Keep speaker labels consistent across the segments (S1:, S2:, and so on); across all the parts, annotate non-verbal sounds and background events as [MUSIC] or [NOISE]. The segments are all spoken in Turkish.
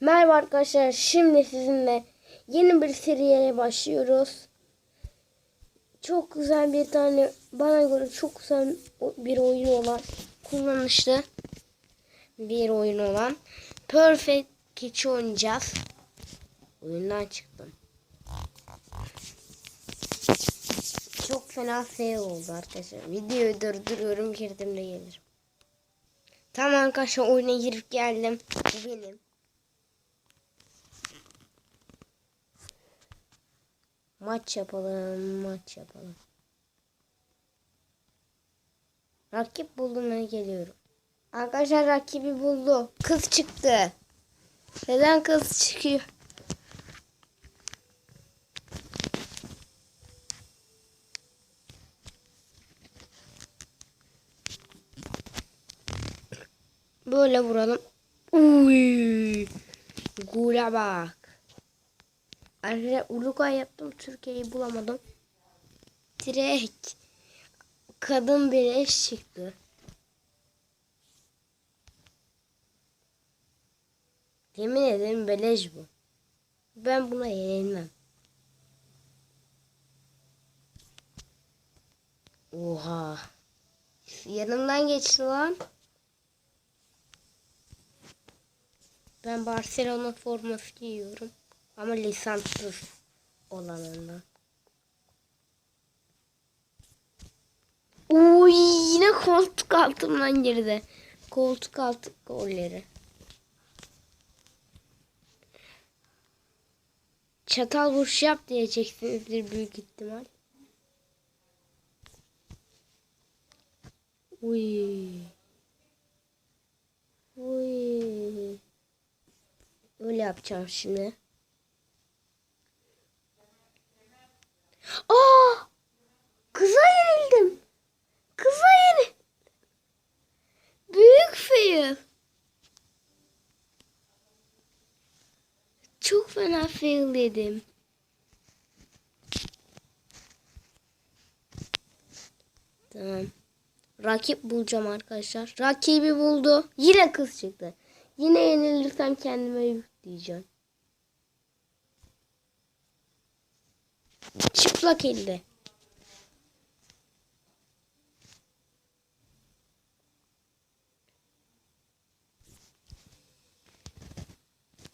S1: Merhaba arkadaşlar. Şimdi sizinle yeni bir seriye başlıyoruz. Çok güzel bir tane bana göre çok güzel bir oyun olan kullanışlı bir oyun olan Perfect Kitch oynayacağız. Oyundan çıktım. Çok fena fail oldu arkadaşlar. Videoyu durduruyorum girdim de gelirim. Tamam arkadaşlar oyuna girip geldim. Bu benim. Maç yapalım, maç yapalım. Rakip bulduğuna geliyorum. Arkadaşlar rakibi buldu. Kız çıktı. Neden kız çıkıyor? Böyle vuralım. Uy. Gule bak. Arkadaşlar Uruguay yaptım. Türkiye'yi bulamadım. Direkt kadın bir çıktı. Yemin ederim beleş bu. Ben buna yenilmem. Oha. Yanımdan geçti lan. Ben Barcelona forması giyiyorum. Ama lisanssız olanından. Uy yine koltuk altımdan girdi. Koltuk altı golleri. Çatal vuruş yap diyeceksinizdir büyük ihtimal. Uy. Uy. Öyle yapacağım şimdi. Aa! Kıza yenildim. Kıza yenil. Büyük fail. Çok fena fail yedim. Tamam. Rakip bulacağım arkadaşlar. Rakibi buldu. Yine kız çıktı. Yine yenilirsem kendime yükleyeceğim. Çıplak elde.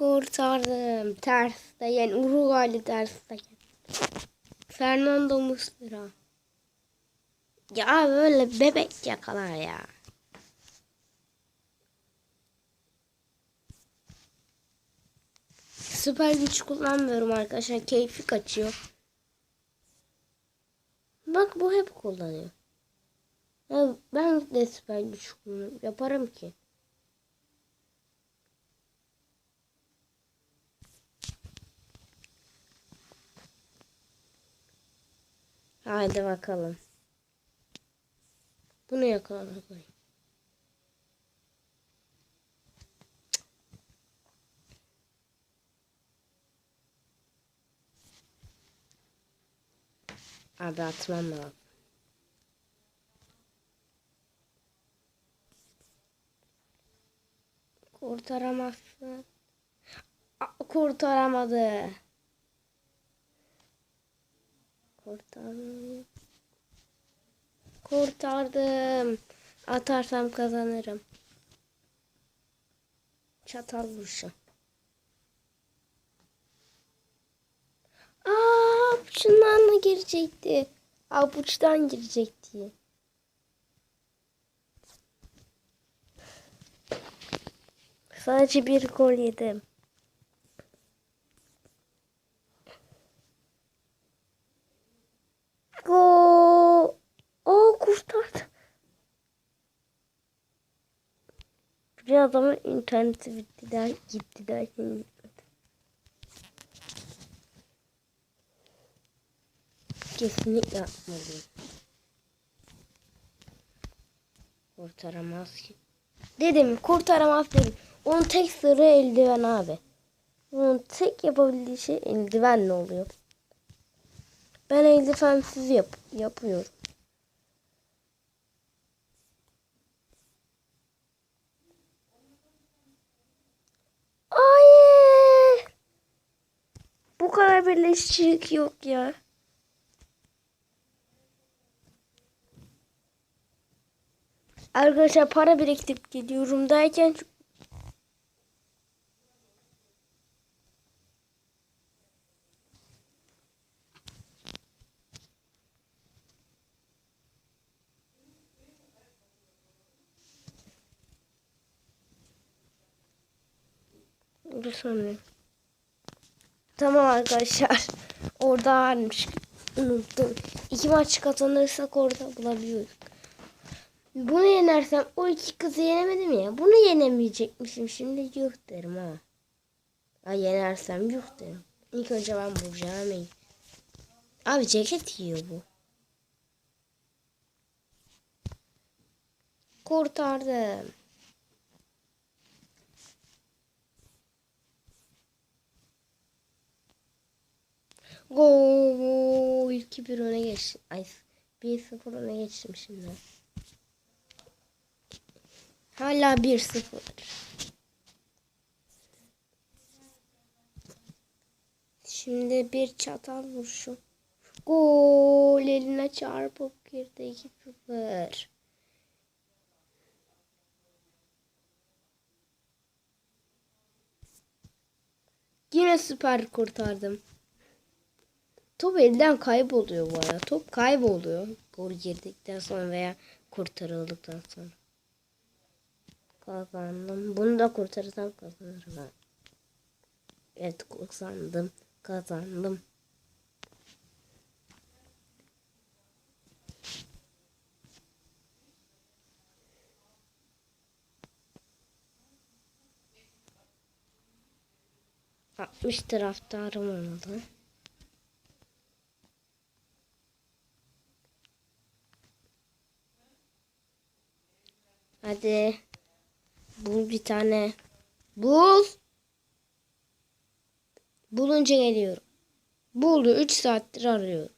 S1: Kurtardım. Terste yani Uruguaylı terste. Fernando Muslera. Ya böyle bebek yakalar ya. Süper güç kullanmıyorum arkadaşlar. Keyfi kaçıyor. Bak bu hep kullanıyor. Ya ben de süper güç kullanıyorum. Yaparım ki. Haydi bakalım. Bunu yakalamak koy. Abi atmam lazım. Kurtaramazsın. Kurtaramadı. Kurtardım. Kurtardım. Atarsam kazanırım. Çatal vuruşu. Aa, şundan da girecekti. Avuçtan girecekti. Sadece bir gol yedim. Gol. O kurtardı. Bir interneti bitti der, gitti derken gitmedi. Kesinlikle yapmalıyım. Kurtaramaz ki. Dedim kurtaramaz dedim. Onun tek sırrı eldiven abi. Onun tek yapabildiği şey eldivenle oluyor. Ben eldivensiz yap yapıyorum. Bu kadar birleşicilik yok ya. Arkadaşlar para biriktirip gidiyorum derken Dur sanırım. Tamam arkadaşlar. [LAUGHS] Orada varmış. Unuttum. İki maç kazanırsak orada bulabiliyoruz. Bunu yenersem o iki kızı yenemedim ya. Bunu yenemeyecekmişim. Şimdi yuh derim ha. Ya yenersem yuh derim. İlk önce ben bulacağım iyi. Abi ceket yiyor bu. Kurtardım. Gol 2-1 öne geçtim. Ay 1-0 öne geçtim şimdi. Hala 1-0. Şimdi bir çatal vuruşu. Gol eline çarpıp girdi 2-0. Yine süper kurtardım. Top elden kayboluyor bu arada. Top kayboluyor. Gol girdikten sonra veya kurtarıldıktan sonra. Kazandım. Bunu da kurtarırsam kazanırım. Evet kazandım. Kazandım. Altmış taraftarım oldu. Hadi. Bul bir tane. Bul. Bulunca geliyorum. Buldu. 3 saattir arıyorum.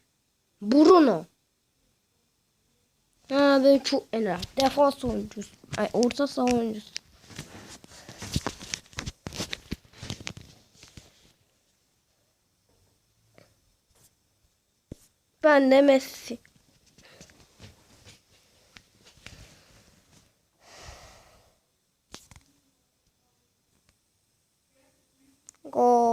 S1: Bruno. Ha ben çok ener. Defans oyuncusu. Ay orta saha oyuncusu. Ben de Messi. Gol.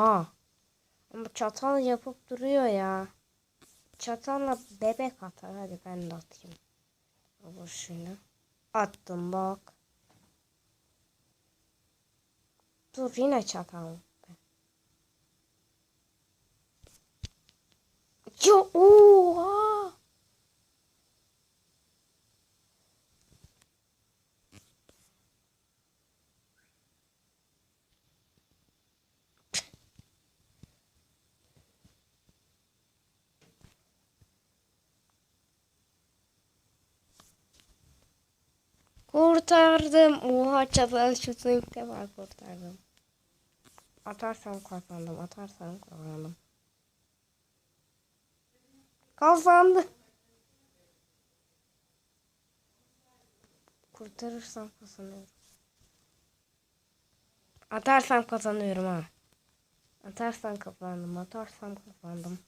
S1: Oha. Ama çatal yapıp duruyor ya. Çatalla bebek atar. Hadi ben de atayım. Al şunu. Attım bak. Dur yine çatal. Ya oha. Kurtardım. Oha çatal şutunu ilk defa kurtardım. Atarsam kazandım. Atarsam kazandım. Kazandı. Kurtarırsam kazanıyorum. Atarsam kazanıyorum ha. Atarsam kazandım. Atarsam kazandım.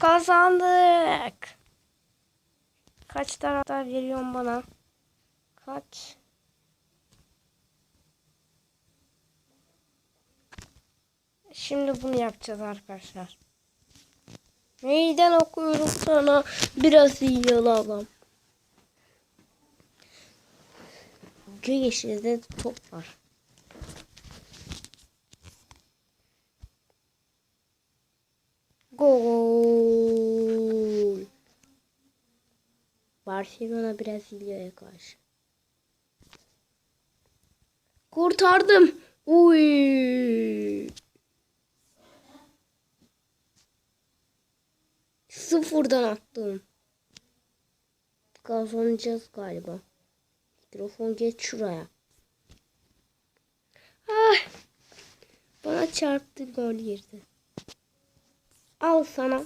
S1: Kazandık. Kaç taraftar veriyorsun bana? Kaç? Şimdi bunu yapacağız arkadaşlar. Meydan okuyorum sana. Biraz iyi alalım. Gö yeşilde top var. Gol. Barcelona Brezilya'ya karşı. Kurtardım. Uy. Sıfırdan attım. Kazanacağız galiba. Mikrofon geç şuraya. Ah. Bana çarptı gol girdi. Al sana.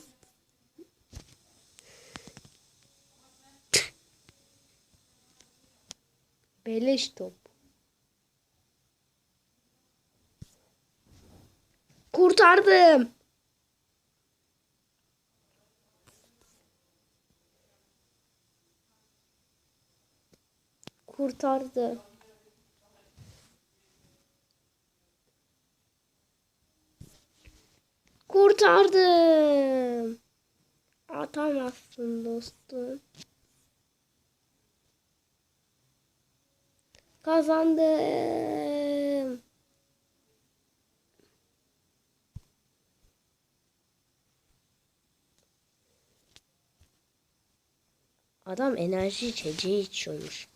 S1: Beleş top. Kurtardım. Kurtardı. Kurtardım. Atamazsın dostum. Kazandım. Adam enerji içeceği içiyormuş.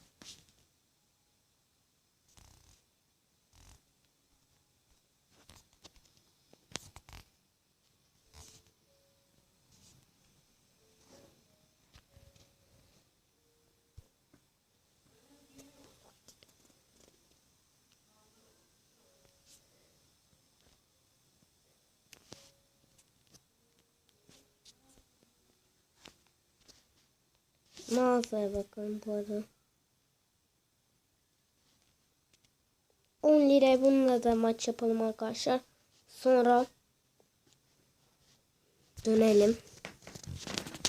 S1: Mağazaya bakalım bu arada. 10 liraya bununla da maç yapalım arkadaşlar. Sonra dönelim.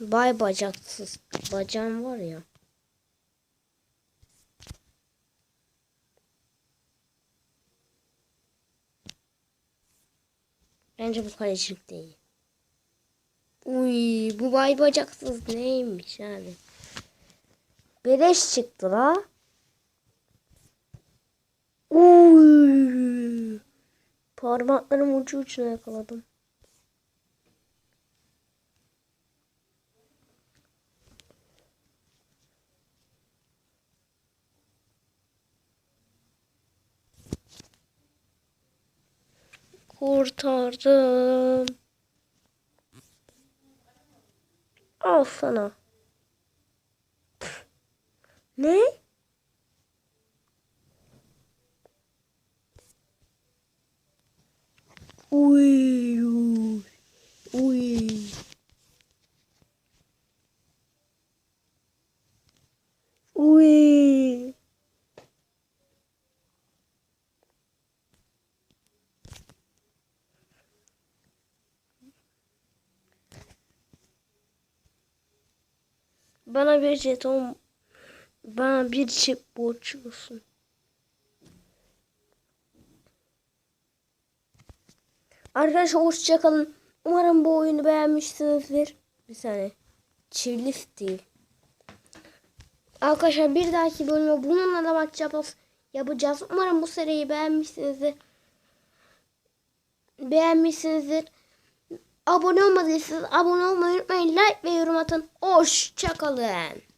S1: Bay bacaksız. Bacağım var ya. Bence bu kalecilik değil. Uy bu bay bacaksız neymiş abi. Beleş çıktı la. Uy. Parmaklarım ucu ucuna yakaladım. Kurtardım. Al sana. Ne? Uy, uy, uy. Uy. Bana bir jeton bana bir çift borçlusun. Arkadaşlar hoşçakalın. Umarım bu oyunu beğenmişsinizdir. Bir saniye. Çift değil. Arkadaşlar bir dahaki bölümde bununla da maç yapacağız. yapacağız. Umarım bu seriyi beğenmişsinizdir. Beğenmişsinizdir. Abone olmadıysanız abone olmayı unutmayın. Like ve yorum atın. Hoşçakalın.